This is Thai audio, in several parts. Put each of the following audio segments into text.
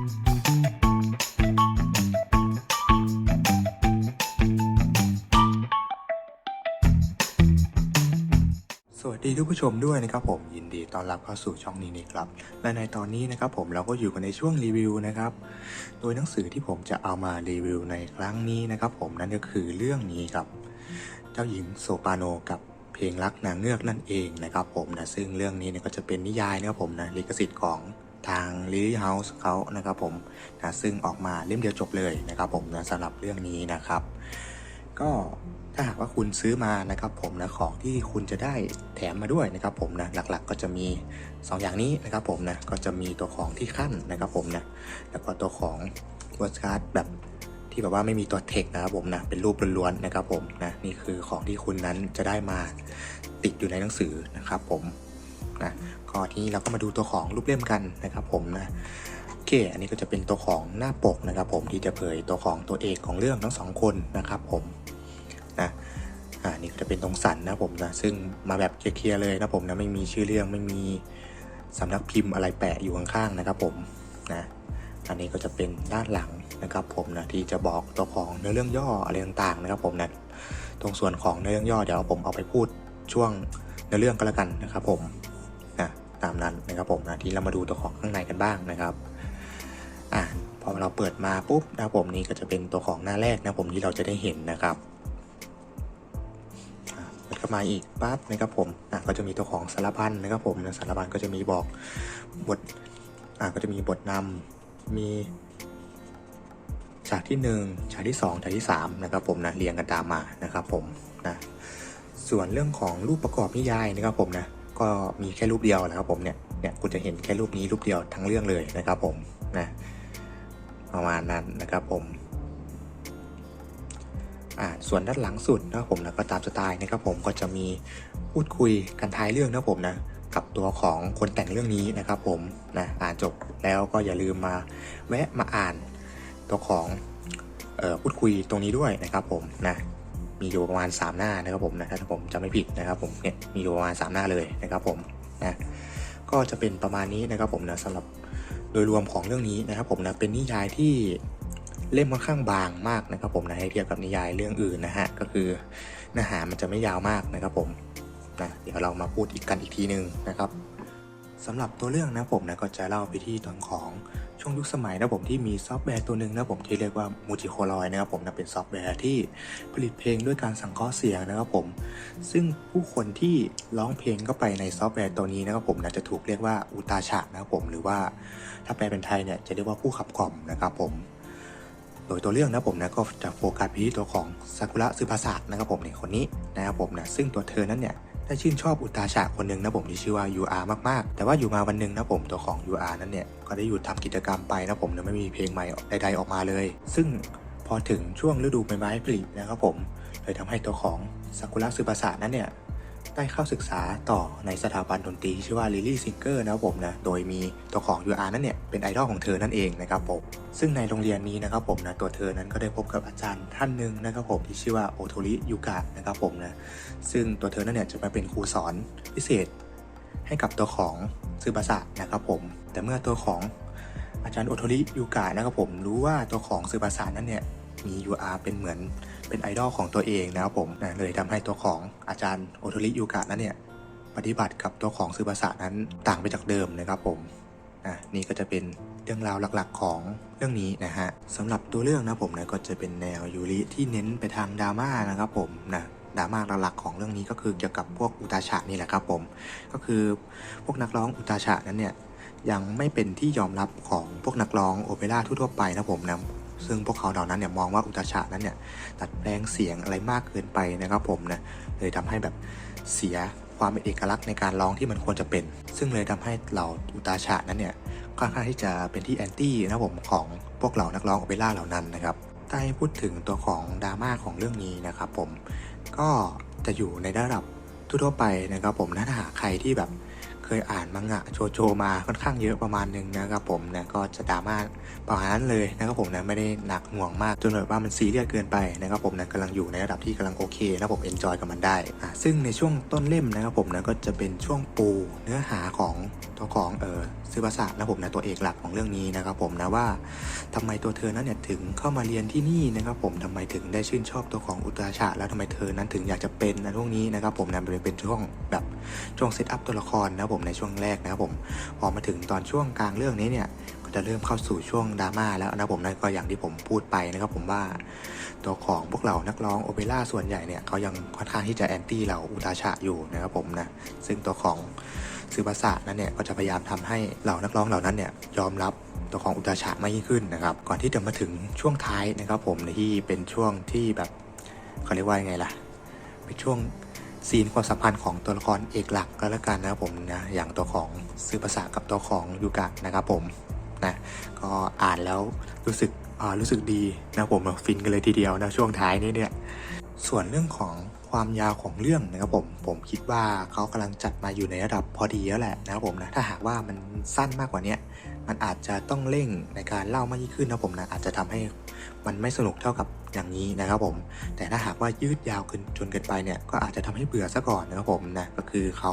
สวัสดีทุกผู้ชมด้วยนะครับผมยินดีต้อนรับเข้าสู่ช่องนี้นะครับและในตอนนี้นะครับผมเราก็อยู่กันในช่วงรีวิวนะครับ โดยหนังสือที่ผมจะเอามารีวิวในครั้งนี้นะครับผมนั่นก็คือเรื่องนี้ครับ เจ้าหญิงโซปราโนกับเพลงรักนางเงือกนั่นเองนะครับผมนะซึ่งเรื่องนี้เนี่ยก็จะเป็นนิยายนะครับผมนะลิขสิทธิ์ของ ทาง Lily House เขานะครับผมนะซึ่งออกมาเล่มเดียวจบเลยนะครับผมนะสำหรับเรื่องนี้นะครับ ก็ถ้าหากว่าคุณซื้อมานะครับผมนะของที่คุณจะได้แถมมาด้วยนะครับผมนะหลักๆก็จะมี 2 อย่างนี้นะครับผมนะก็จะมีตัวของที่ขั้นนะครับผมนะแล้วก็ตัวของวอชการ์ดแบบที่แบบว่าไม่มีตัวเทคนะครับผมนะเป็นรูปล้วนๆนะครับผมนะนี่คือของที่คุณนั้นจะได้มาติดอยู่ในหนังสือนะครับผมนะ ก็ทีนี้เราก็มาดูตัวของรูปเล่มกันนะครับ ผมนะโอเค อันนี้ก็จะเป็นตัวของหน้าปกนะครับ ผมที่จะเผยตัวของตัวเอกของเรื่องทั้งสองคนนะครับผมนะอ่านี่ก็จะเป็นตรงสันนะผมนะซึ่งมาแบบเคลียร์เลยนะผมนะไม่มีชื่อเรื่องไม่มีสำนักพิมพ์อะไรแปะอยู่ข้างๆนะครับผมนะอันนี้ก็จะเป็นด้านหลังนะครับผมนะที่จะบอกตัวของเนื้อเรื่องย่ออะไรต่างๆนะครับผมนะตรงส่วนของเนื้อเรื่องย่อเดี๋ยวผมเอาไปพูดช่วงเนื้อเรื่องก็แล้วกันนะครับผม ตามนั้นนะครับผมนะที่เรามาดูตัวของข้างในกันบ้างนะครับอ่าพอเราเปิดมาปุ๊บนะครับผมนี่ก็จะเป็นตัวของหน้าแรกนะผมที่เราจะได้เห็นนะครับเปิดเข้ามาอีกปั๊บนะครับผมอ่าก็จะมีตัวของสารพันนะครับผมนะสารพันก็จะมีบอกบทอ่าก็จะมีบทนำมีฉากที่หนึ่งฉากที่สองฉากที่สามนะครับผมนะเรียงกันตามมานะครับผมนะส่วนเรื่องของรูปประกอบนิยายนะครับผมนะ ก็มีแค่รูปเดียวนะครับผมเนี่ยเนี่ยคุณจะเห็นแค่รูปนี้รูปเดียวทั้งเรื่องเลยนะครับผมนะประมาณนั้นนะครับผมอ่าส่วนด้านหลังสุดนะครับผมนะก็ตามสไตล์นะครับผมก็จะมีพูดคุยกันท้ายเรื่องนะครับผมนะกับตัวของคนแต่งเรื่องนี้นะครับผมนะอ่านจบแล้วก็อย่าลืมมาแวะมาอ่านตัวของออพูดคุยตรงนี้ด้วยนะครับผมนะ มีอยู่ประมาณ 3 หน้านะครับผมนะถ้าผมจำไม่ผิดนะครับผมเนี่ยมีอยู่ประมาณ 3 หน้าเลยนะครับผมนะก็จะเป็นประมาณนี้นะครับผมนะสำหรับโดยรวมของเรื่องนี้นะครับผมนะเป็นนิยายที่เล่มค่อนข้างบางมากนะครับ ผมนะให้เทียบกับนิยายเรื่องอื่นนะฮะก็คือเนื้อหามันจะไม่ยาวมากนะครับผมนะเดี๋ยวเรามาพูดอีกกันอีกทีหนึ่งนะครับ สำหรับตัวเรื่องนะผมนะก็จะเล่าไปที่ตอนของช่วงยุคสมัยนะผมที่มีซอฟต์แวร์ตัวหนึ่งนะผมที่เรียกว่ามูจิโคลอยนะครับผมนะเป็นซอฟต์แวร์ที่ผลิตเพลงด้วยการสังเคราะห์เสียงนะครับผม ซึ่งผู้คนที่ร้องเพลงเข้าไปในซอฟต์แวร์ตัวนี้นะครับผมนะจะถูกเรียกว่าอุตาชะนะครับผมหรือว่าถ้าแปลเป็นไทยเนี่ยจะเรียกว่าผู้ขับกล่อมนะครับผมโดยตัวเรื่องนะผมนะก็จะโฟกัสไปที่ตัวของซากุระซึภาษะนะครับผมในคนนี้นะครับผมนะซึ่งตัวเธอนั้นเนี่ย ได้ชื่นชอบอุตาชะคนหนึ่งนะผมที่ชื่อว่า UR มากๆ แต่ว่าอยู่มาวันหนึ่งนะผมตัวของ UR นั้นเนี่ยก็ได้หยุดทำกิจกรรมไปนะผมนะไม่มีเพลงใหม่ใดๆออกมาเลย ซึ่งพอถึงช่วงฤดูใบไม้ผลินะครับผมเลยทำให้ตัวของซากุระซึบาสะนั้นเนี่ย ได้เข้าศึกษาต่อในสถาบันดนตรีชื่อว่า Lily Singer นะครับผมนะ โดยมีตัวของ UR นั้นเนี่ยเป็นไอดอลของเธอนั่นเองนะครับผม ซึ่งในโรงเรียนนี้นะครับผมนะตัวเธอนั้นก็ได้พบกับอาจารย์ท่านหนึ่งนะครับผมที่ชื่อว่าโอโทริยูกะนะครับผมนะ ซึ่งตัวเธอนั้นเนี่ยจะมาเป็นครูสอนพิเศษ ให้กับตัวของซึบาสะนะครับผม แต่เมื่อตัวของอาจารย์โอโทริยูกะนะครับผมรู้ว่าตัวของซึบาสะนั้นเนี่ย มี UR เป็นเหมือนเป็นไอดอลของตัวเองนะครับผมนะเลยทำให้ตัวของอาจารย์โอโทริยูกะนั้นเนี่ยปฏิบัติกับตัวของซึบาสะนั้นต่างไปจากเดิมนะครับผมอะนี่ก็จะเป็นเรื่องราวหลักๆของเรื่องนี้นะฮะสำหรับตัวเรื่องนะผมนะก็จะเป็นแนวยูริที่เน้นไปทางดราม่านะครับผมนะดราม่าหลักๆของเรื่องนี้ก็คือเกี่ยวกับพวกอุตาชะนี่แหละครับผม ก็คือพวกนักร้องอุตาชะนั้นเนี่ยยังไม่เป็นที่ยอมรับของพวกนักร้องโอเปร่าทั่วๆไปนะผมนะ ซึ่งพวกเขาเหล่านั้นเนี่ยมองว่าอุตชะนั้นเนี่ยตัดแปลงเสียงอะไรมากเกินไปนะครับผมนะเลยทำให้แบบเสียความเป็นเอกลักษณ์ในการร้องที่มันควรจะเป็น ซึ่งเลยทำให้เหล่าอุตาชะนั้นเนี่ยค่อนข้างที่จะเป็นที่แอนตี้นะครับผมของพวกเหล่านักร้องโอเปร่าเหล่านั้นนะครับถ้าให้พูดถึงตัวของดราม่าของเรื่องนี้นะครับผมก็จะอยู่ในระดับทั่วไปนะครับผมถ้าหากใครที่แบบ ยอ่านมังงะโจโจมาค่อนข้างเยอะประมาณหนึ่งนะครับผมนะก็จะดราม่าประมาณนั้นเลยนะครับผมนะไม่ได้หนักหน่วงมากจนแบบว่ามันซีเรียสเกินไปนะครับผมนะกำลังอยู่ในระดับที่กำลังโอเคนะผมเอนจอยกับมันได้อะซึ่งในช่วงต้นเล่มนะครับผมนะก็จะเป็นช่วงปูเนื้อหาของตัวของเออ ซึบาสะนะผมนะตัวเอกหลักของเรื่องนี้นะครับผมนะว่าทำไมตัวเธอนั้นเนี่ยถึงเข้ามาเรียนที่นี่นะครับผมทำไมถึงได้ชื่นชอบตัวของอุตราชาแล้วทำไมเธอนั้นถึงอยากจะเป็นในพวกนี้นะครับผมนะเป็นเป็นช่วงแบบช่วงเซตอัพตัวละครนะครับผมในช่วงแรกนะครับผมพอมาถึงตอนช่วงกลางเรื่องนี้เนี่ยก็จะเริ่มเข้าสู่ช่วงดราม่าแล้วนะครับผมนะก็อย่างที่ผมพูดไปนะครับผมว่าตัวของพวกเรานักร้องโอเปร่าส่วนใหญ่เนี่ยเขายังค่อนข้างที่จะแอนตี้เราอุตราชาอยู่นะครับผมนะซึ่งตัวของ ซึบาสะนั้นเนี่ยก็จะพยายามทำให้เหล่านักร้องเหล่านั้นเนี่ยยอมรับตัวของอุตาชามากยิ่งขึ้นนะครับ ก่อนที่จะมาถึงช่วงท้ายนะครับผมที่เป็นช่วงที่แบบเขาเรียกว่ายังไงล่ะ เป็นช่วงซีนความสัมพันธ์ของตัวละครเอกหลักก็แล้วกันนะครับผมนะอย่างตัวของซื้อภาษากับตัวของยูกะนะครับผมนะก็อ่านแล้วรู้สึกอ่ารู้สึกดีนะผมฟินกันเลยทีเดียวนะช่วงท้ายนี้เนี่ย ส่วนเรื่องของความยาวของเรื่องนะครับผมผมคิดว่าเขากำลังจัดมาอยู่ในระดับพอดีแล้วแหละนะครับผมนะถ้าหากว่ามันสั้นมากกว่านี้มันอาจจะต้องเร่งในการเล่ามากยิ่งขึ้นนะผมนะอาจจะทำให้มันไม่สนุกเท่ากับอย่างนี้นะครับผม แต่ถ้าหากว่ายืดยาวเกินจนเกินไปเนี่ยก็อาจจะทำให้เบื่อซะก่อนนะครับผมนะก็คือเขา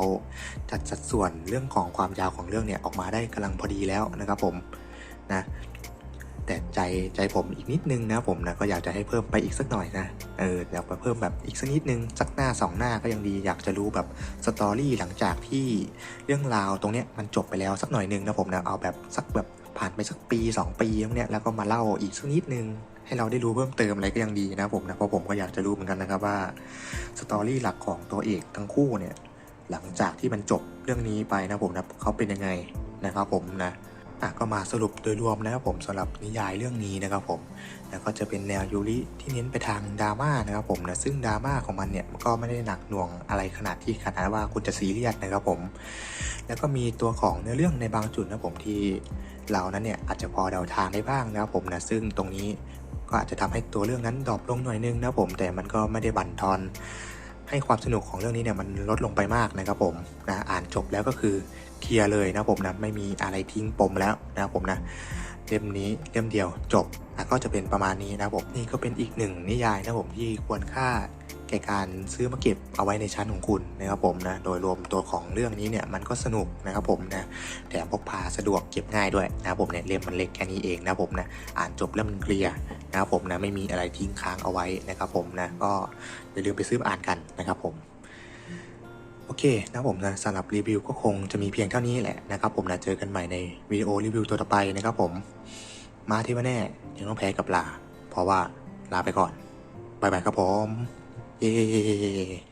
จัดสัดส่วนเรื่องของความยาวของเรื่องเนี่ยออกมาได้กำลังพอดีแล้วนะครับผมนะ แต่ใจใจผมอีกนิดนึงนะผมนะก็อยากจะให้เพิ่มไปอีกสักหน่อยนะเอออยากไปเพิ่มแบบอีกสักนิดนึงสักหน้าสองหน้าก็ยังดีอยากจะรู้แบบสตอรี่หลังจากที่เรื่องราวตรงเนี้ยมันจบไปแล้วสักหน่อยนึงนะผมนะเอาแบบสักแบบผ่านไปสักปี 2 ปีตรงเนี้ยแล้วก็มาเล่าอีกสักนิดนึงให้เราได้รู้เพิ่มเติมอะไรก็ยังดีนะผมนะเพราะผมก็อยากจะรู้เหมือนกันนะครับว่าสตอรี่หลักของตัวเอกทั้งคู่เนี่ยหลังจากที่มันจบเรื่องนี้ไปนะผมนะเขาเป็นยังไงนะครับผมนะ ก็มาสรุปโดยรวมนะครับผมสำหรับนิยายเรื่องนี้นะครับผมแล้วก็จะเป็นแนวยูริที่เน้นไปทางดราม่านะครับผมนะซึ่งดราม่าของมันเนี่ยมันก็ไม่ได้หนักหน่วงอะไรขนาดที่ขนาดว่าคุณจะซีเรียสนะครับผม แล้วก็มีตัวของเนื้อเรื่องในบางจุดนะผมที่เรานั้นเนี่ยอาจจะพอเดาทางได้บ้างนะครับผมนะซึ่งตรงนี้ก็อาจจะทำให้ตัวเรื่องนั้นดรอปลงหน่อยนึงนะครับผมแต่มันก็ไม่ได้บั่นทอน ให้ความสนุกของเรื่องนี้เนี่ยมันลดลงไปมากนะครับผมนะอ่านจบแล้วก็คือเคลียร์เลยนะผมนะไม่มีอะไรทิ้งปมแล้วนะครับผมนะเล่มนี้เล่มเดียวจบนะก็จะเป็นประมาณนี้นะครับผมนี่ก็เป็นอีกหนึ่งนิยายนะผมที่ควรค่าแก่การซื้อมาเก็บเอาไว้ในชั้นของคุณนะครับผมนะโดยรวมตัวของเรื่องนี้เนี่ยมันก็สนุกนะครับผมนะแถมพกพาสะดวกเก็บง่ายด้วยนะครับผมเนี่ยเล่มมันเล็กแค่นี้เองนะครับผมนะอ่านจบแล้วมันเคลียร์ นะครับผมนะไม่มีอะไรทิ้งค้างเอาไว้นะครับผมนะก็อย่าลืมไปซื้ออ่านกันนะครับผมโอเคนะครับผมนะสำหรับรีวิวก็คงจะมีเพียงเท่านี้แหละนะครับผมนะเจอกันใหม่ในวิดีโอรีวิวตัวต่อไปนะครับผมมาที่ว่าแน่ยังต้องแพ้กับลา เพราะว่าลาไปก่อนบายบายครับผม เย้